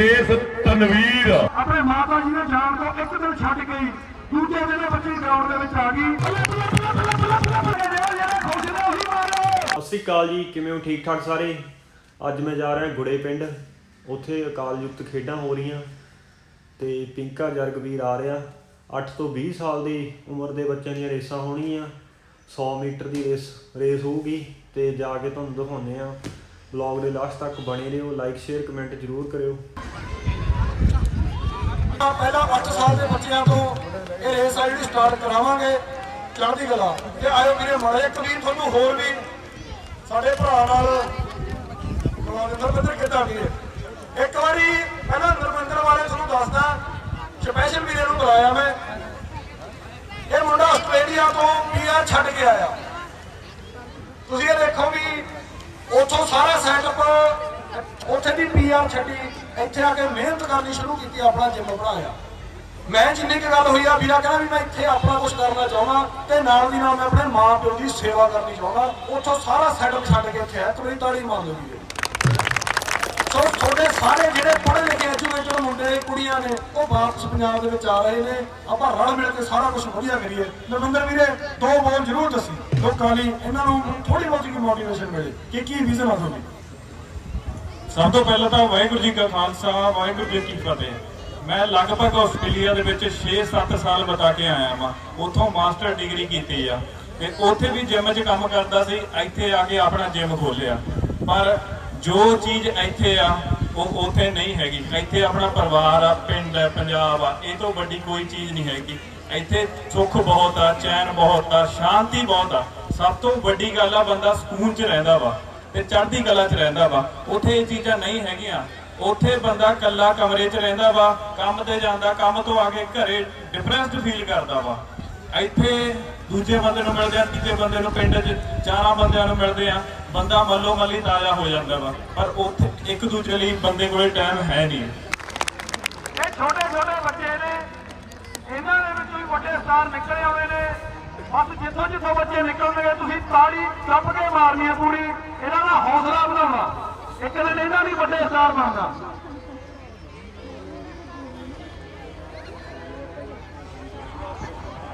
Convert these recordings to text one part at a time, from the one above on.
Race Tanveer. ਆਪਣੇ ਮਾਤਾ ਜੀ ਦੇ ਜਾਣ ਤੋਂ ਇੱਕ ਦਿਨ ਛੱਡ ਗਈ ਦੂਜੇ ਦਿਨ ਬੱਚੀ ਗਰਾਊਂਡ ਦੇ ਵਿੱਚ ਆ ਗਈ। ਬੱਲੇ ਬੱਲੇ ਬੱਲੇ ਬੱਲੇ ਬੱਲੇ ਬੱਲੇ ਬੱਲੇ ਜਿਹੜੇ ਖੁਸ਼ ਨੇ ਉਹੀ ਮਾਰੋ ਸਤਿ ਸ਼੍ਰੀ ਅਕਾਲ ਜੀ ਕਿਵੇਂ ਹੋ? ਠੀਕ ਠਾਕ ਸਾਰੇ? ਅੱਜ ਮੈਂ ਜਾ ਰਿਹਾ ਗੁੜੇ ਪਿੰਡ। ਉੱਥੇ ਅਕਾਲ ਯੁਕਤ ਖੇਡਾਂ ਹੋ ਰਹੀਆਂ ਤੇ ਪਿੰਕਾ ਜਰਗਵੀਰ ਆ ਰਿਹਾ। 8 ਤੋਂ 20 ਸਾਲ ਦੀ ਉਮਰ ਦੇ ਬੱਚਿਆਂ ਦੀਆਂ ਰੇਸਾਂ ਹੋਣਗੀਆਂ। 100 ਮੀਟਰ ਦੀ ਰੇਸ ਰੇਸ ਹੋਊਗੀ ਤੇ ਜਾ ਕੇ ਤੁਹਾਨੂੰ ਦਿਖਾਉਂਦੇ ਆ ਵਲੌਗ ਦੇ ਲਾਸਟ ਤੱਕ ਬਣੇ ਰਹੋ ਲਾਈਕ ਸ਼ੇਅਰ ਕਮੈਂਟ ਜ਼ਰੂਰ ਕਰਿਓ। ਪਹਿਲਾਂ 8 ਸਾਲ ਦੇ ਬੱਚਿਆਂ ਤੋਂ ਇਹ ਰੇਸ ਆ ਜਿਹੜੀ ਸਟਾਰਟ ਕਰਾਵਾਂਗੇ, ਚੜ੍ਹਦੀ ਕਲਾ। ਤੇ ਆਇਓ ਵੀਰੇ ਮਾੜੇ ਇੱਕ ਵੀਰ ਤੁਹਾਨੂੰ ਹੋਰ ਵੀ ਸਾਡੇ ਭਰਾ ਨਾਲ ਬਲਵਿੰਦਰ ਮਿੱਤਰ ਕਿੱਦਾਂ ਵੀਰੇ? ਇੱਕ ਵਾਰੀ ਪਹਿਲਾਂ ਨਰਮਿੰਦਰ ਵਾਲੇ ਤੁਹਾਨੂੰ ਦੱਸਦਾ ਸਪੈਸ਼ਲ ਵੀਰੇ ਨੂੰ ਬੁਲਾਇਆ ਮੈਂ। ਇਹ ਮੁੰਡਾ ਆਸਟ੍ਰੇਲੀਆ ਤੋਂ ਪੀਆਰ ਛੱਡ ਕੇ ਆਇਆ। ਤੁਸੀਂ ਇਹ ਦੇਖੋ ਵੀ ਸਾਰਾ ਉੱਥੇ ਦੀ ਪੀਆਰ ਛੱਡੀ, ਇੱਥੇ ਆ ਕੇ ਮਿਹਨਤ ਕਰਨੀ ਸ਼ੁਰੂ ਕੀਤੀ, ਆਪਣਾ ਜਿੰਮ ਬਣਾਇਆ। ਮੈਂ ਜਿੰਨੀ ਕੁ ਗੱਲ ਹੋਈ ਆ, ਵੀਰਾ ਕਹਿੰਦਾ ਵੀ ਮੈਂ ਇੱਥੇ ਆਪਣਾ ਕੁਝ ਕਰਨਾ ਚਾਹੁੰਦਾ ਤੇ ਨਾਲ ਦੀ ਨਾਲ ਮੈਂ ਆਪਣੇ ਮਾਂ ਪਿਓ ਦੀ ਸੇਵਾ ਕਰਨੀ ਚਾਹੁੰਦਾ। ਉੱਥੋਂ ਸਾਰਾ ਸੈਟਅਪ ਛੱਡ ਕੇ ਇੱਥੇ ਆਇਆ ਤੁਸੀਂ ਤਾੜੀ ਮਾਰ ਲਓ ਵੀਰੇ। ਸੋ ਤੁਹਾਡੇ ਸਾਰੇ ਜਿਹੜੇ ਪੜ੍ਹੇ ਲਿਖੇ ਐਜੂਕੇਟਡ ਮੁੰਡੇ, ਕੁੜੀਆਂ ਨੇ, ਉਹ ਵਾਪਸ ਪੰਜਾਬ ਦੇ ਵਿੱਚ ਆ ਰਹੇ ਨੇ। ਆਪਾਂ ਰਲ ਮਿਲ ਕੇ ਸਾਰਾ ਕੁਝ ਵਧੀਆ ਕਰੀਏ। ਨਰਿੰਦਰ ਵੀਰੇ, ਦੋ ਬੋਲ ਜ਼ਰੂਰ ਦੱਸੀ। ਲੋਕਾਂ ਲਈ ਇਹਨਾਂ ਨੂੰ ਥੋੜੀ ਬਹੁਤੀ ਮੋਟੀਵੇਸ਼ਨ ਮਿਲੇ? ਕਿ ਕੀ ਵਿਜ਼ਨ ਆ ਤੁਹਾਡੀ? ਸਭ ਤੋਂ ਪਹਿਲਾਂ ਤਾਂ ਵਾਹਿਗੁਰੂ ਜੀ ਕਾ ਖਾਲਸਾ, ਵਾਹਿਗੁਰੂ ਜੀ ਕੀ ਫਤਿਹ। ਮੈਂ ਲਗਭਗ ਆਸਟ੍ਰੇਲੀਆ ਦੇ ਵਿੱਚ 6-7 ਸਾਲ ਬਤਾ ਕੇ ਆਇਆ ਵਾਂ। ਉੱਥੋਂ ਮਾਸਟਰ ਡਿਗਰੀ ਕੀਤੀ ਆ। ਤੇ ਉੱਥੇ ਵੀ ਜਿਮ 'ਚ ਕੰਮ ਕਰਦਾ ਸੀ, ਇੱਥੇ ਆ ਕੇ ਆਪਣਾ ਜਿਮ ਖੋਲਿਆ। ਪਰ ਜੋ ਚੀਜ਼ ਇੱਥੇ ਆ, ਉਹ ਉੱਥੇ ਨਹੀਂ ਹੈਗੀ। ਇੱਥੇ ਆਪਣਾ ਪਰਿਵਾਰ ਆ, ਪਿੰਡ ਆ, ਪੰਜਾਬ ਆ, ਇਹ ਤੋਂ ਵੱਡੀ ਕੋਈ ਚੀਜ਼ ਨਹੀਂ ਹੈਗੀ। ਇੱਥੇ ਸੁੱਖ ਬਹੁਤ ਆ, ਚੈਨ ਬਹੁਤ ਆ, ਸ਼ਾਂਤੀ ਬਹੁਤ ਆ। ਸਭ ਤੋਂ ਵੱਡੀ ਗੱਲ ਆ, ਬੰਦਾ ਸਕੂਨ 'ਚ ਰਹਿੰਦਾ ਵਾ। ਤੇ ਚੜ੍ਹਦੀ ਕਲਾ 'ਚ ਰਹਿੰਦਾ ਵਾ। ਉੱਥੇ ਇਹ ਚੀਜ਼ਾਂ ਨਹੀਂ ਹੈਗੀਆਂ। ਉੱਥੇ ਬੰਦਾ ਕੱਲਾ ਕਮਰੇ 'ਚ ਰਹਿੰਦਾ ਵਾ, ਕੰਮ ਤੇ ਜਾਂਦਾ, ਕੰਮ ਤੋਂ ਆ ਕੇ ਘਰੇ ਡਿਪਰੈਸਡ ਫੀਲ ਕਰਦਾ ਵਾ। ਇੱਥੇ ਦੂਜੇ ਬੰਦੇ ਨੂੰ ਮਿਲਦੇ ਆ, ਤੀਜੇ ਬੰਦੇ ਨੂੰ ਪਿੰਡ 'ਚ ਚਾਰਾਂ ਬੰਦਿਆਂ ਨੂੰ ਮਿਲਦੇ ਆ। ਬੰਦਾ ਮੱਲੋ ਮੱਲੀ ਤਾਜ਼ਾ ਹੋ ਜਾਂਦਾ ਵਾ। ਪਰ ਉੱਥੇ ਇੱਕ ਦੂਜੇ ਲਈ ਬੰਦੇ ਕੋਲੇ ਟਾਈਮ ਹੈ ਨਹੀਂ। ਇਹ ਛੋਟੇ ਛੋਟੇ ਬੱਚੇ ਨੇ। ਇਹਨਾਂ ਦੇ ਵਿੱਚੋਂ ਹੀ ਵੱਡੇ ਸਟਾਰ ਨਿਕਲੇ ਆਉਣੇ ਨੇ। ਬਸ ਜਿੱਥੋਂ ਜਿੱਥੋਂ ਬੱਚੇ ਨਿਕਲਣਗੇ, ਤੁਸੀਂ ਤਾੜੀ ਚੱਪ ਕੇ ਮਾਰਨੀ ਹੈ ਪੂਰੀ ਇਹਨਾਂ ਦਾ ਹੌਸਲਾ ਵਧਾਉਣਾ ਇੱਕ ਦਿਨ ਇਹਨਾਂ ਵੀ ਵੱਡੇ ਸਟਾਰ ਬਣਨਾ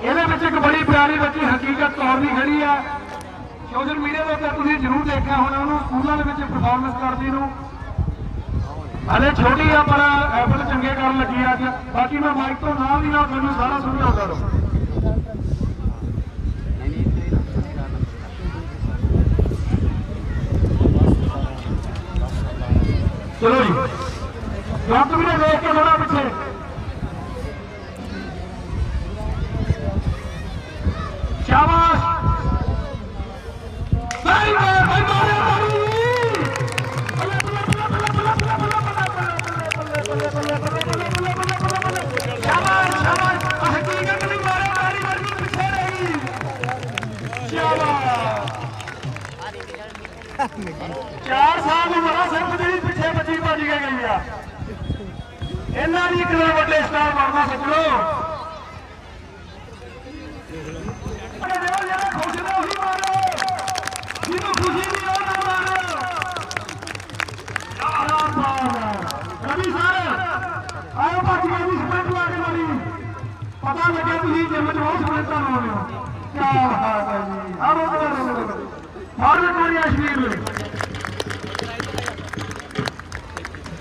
ਇਹਦੇ ਵਿੱਚ ਇੱਕ ਬੜੀ ਪਿਆਰੀ ਬੱਚੀ ਹਕੀਕਤ ਕੌਰ ਵੀ ਖੜੀ ਆ ਸੋਸ਼ਲ ਮੀਡੀਆ ਦੇ ਉੱਤੇ ਤੁਸੀਂ ਜ਼ਰੂਰ ਦੇਖਿਆ ਹੋਣਾ, ਉਹਨੂੰ ਸਕੂਲਾਂ ਦੇ ਵਿੱਚ ਪਰਫਾਰਮੈਂਸ ਕਰਦੀ ਨੂੰ। ਹਲੇ ਛੋਟੀ ਆ, ਪਰ ਐਪਲ ਚੰਗੇ ਕਰਨ ਲੱਗੀ ਆ ਅੱਜ। ਬਾਕੀ ਮੈਂ ਮਾਈਕ ਤੋਂ ਨਾਲ ਦੀ ਨਾਲ ਤੁਹਾਨੂੰ ਸਾਰਾ ਸਮਝਾਉਂਦਾ ਰਹੂੰ। ਚਲੋ ਜੀ। ਚਾਰ ਸਾਲ ਦੀ ਉਮਰ ਸਿਰਫ ਜਿਹੜੀ ਪਿੱਛੇ ਬੱਚੀ ਭੱਜ ਕੇ ਗਈ ਆ। ਇਹਨਾਂ ਦੀ ਕਿੰਨੇ ਵੱਡੇ ਸਟਾਰ ਬਣਨਾ ਸੱਜਣੋ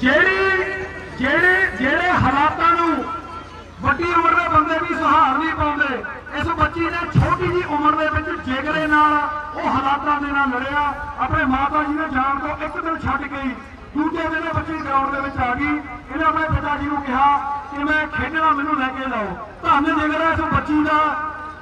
ਜਿਹੜੀ ਜਿਹੜੇ ਜਿਹੜੇ ਹਾਲਾਤਾਂ ਨੂੰ ਵੱਡੀ ਉਮਰ ਦੇ ਬੰਦੇ ਵੀ ਸਹਾਰ ਨਹੀਂ ਪਾਉਂਦੇ, ਇਸ ਬੱਚੀ ਨੇ ਛੋਟੀ ਜੀ ਉਮਰ ਦੇ ਵਿੱਚ ਜਿਗਰੇ ਨਾਲ ਉਹ ਹਾਲਾਤਾਂ ਦੇ ਨਾਲ ਲੜਿਆ, ਆਪਣੇ ਮਾਤਾ ਜੀ ਨੇ ਜਾਣ ਤੋਂ ਇੱਕ ਦਿਨ ਛੱਡ ਗਈ ਦੂਜੇ ਦਿਨ ਇਹ ਬੱਚੀ ਗਰਾਊਂਡ ਦੇ ਵਿੱਚ ਆ ਗਈ। ਇਹਨੇ ਆਪਣੇ ਪਿਤਾ ਜੀ ਨੂੰ ਕਿਹਾ ਕਿ ਮੈਂ ਖੇਡਣਾ ਮੈਨੂੰ ਲੈ ਕੇ ਜਾਓ ਧੰਨ ਜਿਗਰਾ ਇਸ ਬੱਚੀ ਦਾ।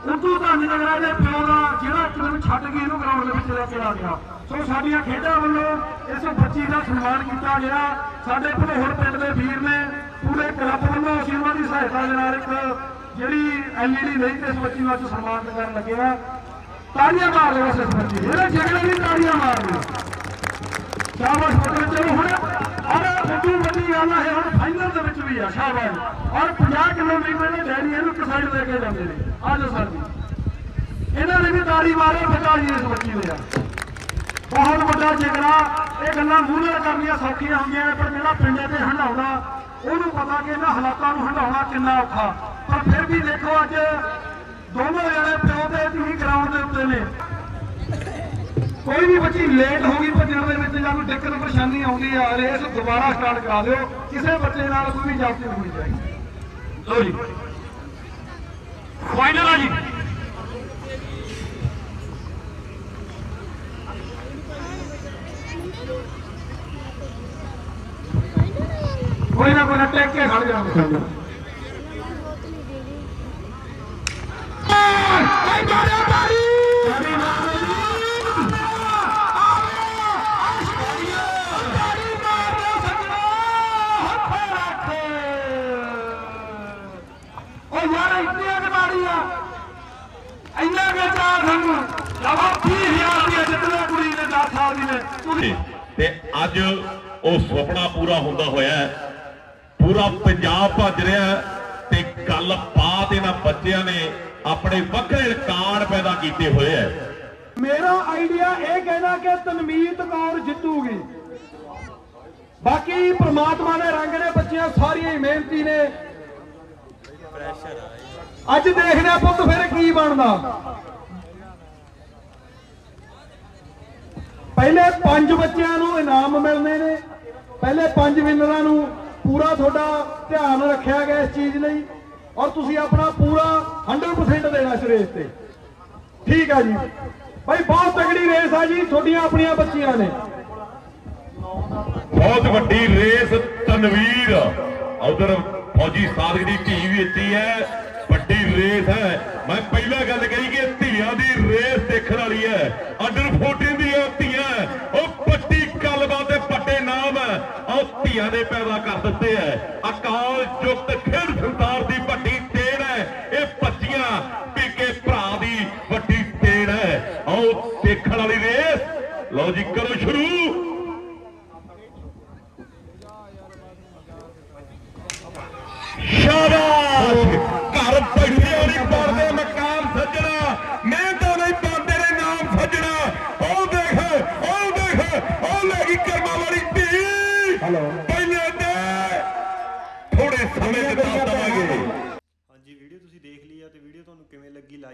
ਉਦੋਂ ਧੰਨ ਜਿਗਰਾ ਦੇ ਪਿਓ ਦਾ ਜਿਹੜਾ ਇੱਕ ਦਿਨ ਛੱਡ ਕੇ ਇਹਨੂੰ ਗਰਾਊਂਡ ਦੇ ਵਿੱਚ ਲੈ ਕੇ ਆ ਗਿਆ। ਸੋ ਸਾਡੀਆਂ ਖੇਡਾਂ ਵੱਲੋਂ ਇਸ ਬੱਚੀ ਦਾ ਸਨਮਾਨ ਕੀਤਾ ਗਿਆ। ਸਾਡੇ ਭਲੋਹਰ ਪਿੰਡ ਦੇ ਵੀਰ ਨੇ ਪੂਰੇ ਕਲੱਬ ਵੱਲੋਂ ਅਸੀਂ ਉਹਨਾਂ ਦੀ ਸਹਾਇਤਾ ਦੇ ਨਾਲ ਇੱਕ ਜਿਹੜੀ ਐਲਈਡੀ ਲਈ ਤੇ ਇਸ ਬੱਚੀ ਨੂੰ ਅੱਜ ਸਨਮਾਨ ਕਰਨ ਲੱਗੇ ਆ। ਤਾੜੀਆਂ ਮਾਰ ਲਓ ਇਸ ਬੱਚੀ ਇਹਦੇ ਜਿਗਰੇ ਦੀ ਤਾੜੀਆਂ ਮਾਰ ਦਿਓ ਸ਼ਾਬਾਸ਼ ਪੁੱਤਰ ਚਲੋ ਹੁਣ। ਔਰ ਵੱਡੀ ਗੱਲ ਹੈ, ਹੁਣ ਫਾਈਨਲ ਦੇ ਵਿੱਚ ਵੀ ਆ, ਸ਼ਾਬਾਸ਼। ਔਰ 50 ਕਿਲੋਮੀਟਰ ਦੇ ਡੈਡੀ ਇਹਨੂੰ ਇੱਕ ਲੈ ਕੇ ਜਾਂਦੇ ਨੇ। ਆ ਜਾਓ ਸਰ ਜੀ। ਇਹਨਾਂ ਨੇ ਵੀ ਤਾੜੀ ਮਾਰੇ ਪਿਤਾ ਇਸ ਬੱਚੀ ਦੇ ਬਹੁਤ ਵੱਡਾ ਜਿਗਰਾ, ਇਹ ਗੱਲਾਂ ਮੂੰਹ ਕਰਨੀਆਂ ਸੌਖੀਆਂ ਹੁੰਦੀਆਂ ਨੇ, ਪਰ ਜਿਹੜਾ ਪਿੰਡਾਂ ਤੇ ਹੰਡਾਉਂਦਾ ਉਹਨੂੰ ਪਤਾ ਕਿ ਇਹਨਾਂ ਹਾਲਾਤਾਂ ਨੂੰ ਹੰਡਾਉਣਾ ਕਿੰਨਾ ਔਖਾ। ਪਰ ਫਿਰ ਵੀ ਦੇਖੋ ਅੱਜ ਦੋਨੋਂ ਜਣੇ ਪਿਓ ਤੇ ਤੁਸੀਂ ਗਰਾਊਂਡ ਦੇ ਉੱਤੇ ਨੇ ਕੋਈ ਵੀ ਬੱਚੀ ਲੇਟ ਹੋ ਗਈ ਭੱਜਣ ਦੇ ਵਿੱਚ, ਜਾਂ ਕੋਈ ਦਿੱਕਤ, ਪਰੇਸ਼ਾਨੀ ਆਉਂਦੀ ਆ ਰੇਸ ਦੁਬਾਰਾ ਸਟਾਰਟ ਕਰਾ ਦਿਓ। ਕਿਸੇ ਬੱਚੇ ਨਾਲ ਕੋਈ ਵੀ ਜਾਤੀ ਹੋਣੀ ਚਾਹੀਦੀ। ਲੋ ਜੀ। ਫਾਈਨਲ ਆ ਜੀ। ਕੋਈ ਨਾ ਕੋਈ ਨਾ, ਟੇਕ ਕੇ ਖੜ ਜਾਣਾ ਉਹ ਯਾਰ ਇੰਨੀ ਅਗਵਾੜੀ ਆ। ਇੰਨਾ ਕਿ ਚਾਹ ਸਾਨੂੰ। ਲਵਾ 30000 ਦੀ ਜਿੱਤਣਾ ਕੁੜੀ ਨੇ 10 ਸਾਲ ਦੀ ਨੇ। ਤੁਸੀਂ ਤੇ ਅੱਜ ਉਹ ਸੁਪਨਾ ਪੂਰਾ ਹੁੰਦਾ ਹੋਇਆ ਪੂਰਾ ਪੰਜਾਬ ਭੱਜ ਰਿਹਾ ਤੇ ਗੱਲ ਬਾਤ ਇਹਨਾਂ ਬੱਚਿਆਂ ਨੇ ਆਪਣੇ ਵੱਖਰੇ ਰਿਕਾਰਡ ਪੈਦਾ ਕੀਤੇ ਹੋਏ ਹੈ। ਮੇਰਾ ਆਈਡੀਆ ਇਹ ਕਹਿਣਾ ਕਿ ਤਨਮੀਤ ਕੌਰ ਜਿੱਤੂਗੀ। ਬਾਕੀ ਪ੍ਰਮਾਤਮਾ ਦੇ ਰੰਗ ਨੇ ਬੱਚੀਆਂ ਸਾਰੀਆਂ ਹੀ ਮਿਹਨਤੀ ਨੇ। ਅੱਜ ਦੇਖਦੇ ਆ ਪੁੱਤ ਫਿਰ ਕੀ ਬਣਦਾ। ਪਹਿਲੇ ਪੰਜ ਬੱਚਿਆਂ ਨੂੰ ਇਨਾਮ ਮਿਲਣੇ ਨੇ। ਪਹਿਲੇ ਪੰਜ ਵਿਨਰਾਂ ਨੂੰ ਪੂਰਾ ਤੁਹਾਡਾ ਧਿਆਨ ਰੱਖਿਆ ਗਿਆ ਇਸ ਚੀਜ਼ ਲਈ। ਔਰ ਤੁਸੀਂ ਆਪਣਾ ਪੂਰਾ 100% ਦੇਣਾ ਇਸ ਰੇਸ ਤੇ। ਠੀਕ ਆ ਜੀ। ਭਾਈ ਬਹੁਤ ਤਗੜੀ ਰੇਸ ਆ ਜੀ ਤੁਹਾਡੀਆਂ ਆਪਣੀਆਂ ਬੱਚੀਆਂ ਨੇ। ਬਹੁਤ ਵੱਡੀ ਰੇਸ ਤਨਵੀਰ ਉਧਰ ਫੌਜੀ ਸਾਦਕ ਦੀ ਧੀ ਵੀ ਇੱਥੇ ਹੈ, ਵੱਡੀ ਰੇਸ ਹੈ। ਮੈਂ ਪਹਿਲਾਂ ਗੱਲ ਕਹੀ ਕਿ ਧੀਆਂ ਦੀ ਰੇਸ ਦੇਖਣ ਵਾਲੀ ਹੈ। ਅੰਡਰ 14 ਦੀਆਂ ਧੀਆਂ, ਉਹ ਵੱਡੀ ਗੱਲਬਾਤ ਤੇ ਵੱਡੇ ਨਾਮ ਹੈ। ਉਹ ਧੀਆਂ ਨੇ ਪੈਦਾ ਕਰ ਦਿੱਤੇ ਹੈ। ਅਕਾਲ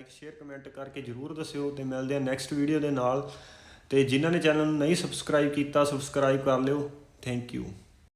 ਸ਼ੇਅਰ ਕਮੈਂਟ ਕਰਕੇ ਜਰੂਰ ਦੱਸਿਓ ਤੇ ਮਿਲਦੇ ਆ ਨੈਕਸਟ ਵੀਡੀਓ ਦੇ ਨਾਲ। ਤੇ ਜਿਨ੍ਹਾਂ ਨੇ ਚੈਨਲ ਨੂੰ ਨਹੀਂ ਸਬਸਕ੍ਰਾਈਬ ਕੀਤਾ ਸਬਸਕ੍ਰਾਈਬ ਕਰ ਲਿਓ। Thank you